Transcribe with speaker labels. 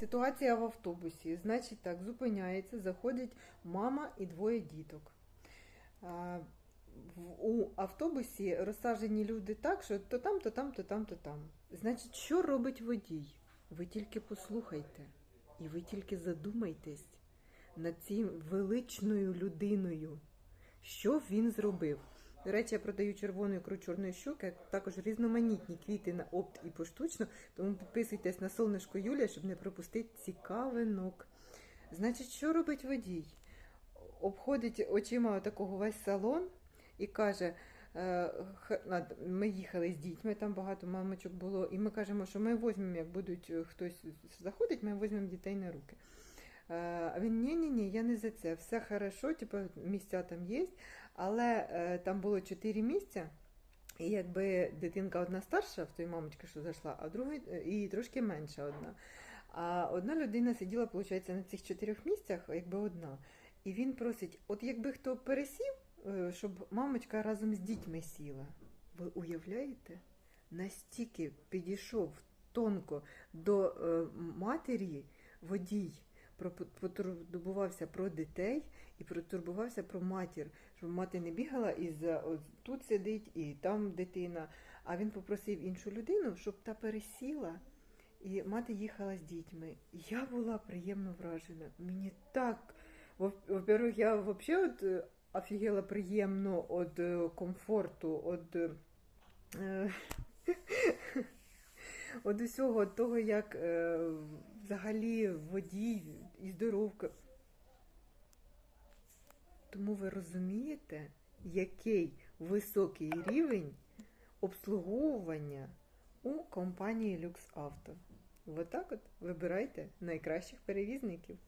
Speaker 1: Ситуація в автобусі. Значить так, зупиняється, заходять мама і двоє діток. У автобусі розсаджені люди так, що то там, то там, то там, то там. Значить, що робить водій? Ви тільки послухайте, і ви тільки задумайтесь над цією величною людиною, що він зробив. До речі, я продаю червону ікру чорної щуки, також різноманітні квіти на опт і поштучно. Тому підписуйтесь на сонечко Юлія, щоб не пропустити цікавинок. Значить, що робить водій? Обходить очима такого весь салон і каже. е, Ми їхали з дітьми, там багато мамочок було, і ми кажемо, що ми візьмемо, як будуть е, хтось заходить, ми візьмемо дітей на руки. Е, він ні, ні, ні, я не за це. Все хорошо, типу, місця там є, але е, там було чотири місця. І якби дитинка одна старша в той мамочки, що зайшла, а друга і трошки менша одна. А одна людина сиділа, виходить, на цих чотирьох місцях, якби одна. І він просить: от якби хто пересів, е, щоб мамочка разом з дітьми сіла. Ви уявляєте? Настільки підійшов тонко до матері водій, потурбувався про дітей і протурбувався про матір, щоб мати не бігала і тут сидить, і там дитина. А він попросив іншу людину, щоб та пересіла. І мати їхала з дітьми. Я була приємно вражена. Мені так. во- Во-первых, я взагалі от офігела приємно від е, комфорту, від, е, від усього від того, як е, взагалі водій і здоровка. Тому ви розумієте, який високий рівень обслуговування у компанії Люкс Авто. Отак от вибирайте найкращих перевізників.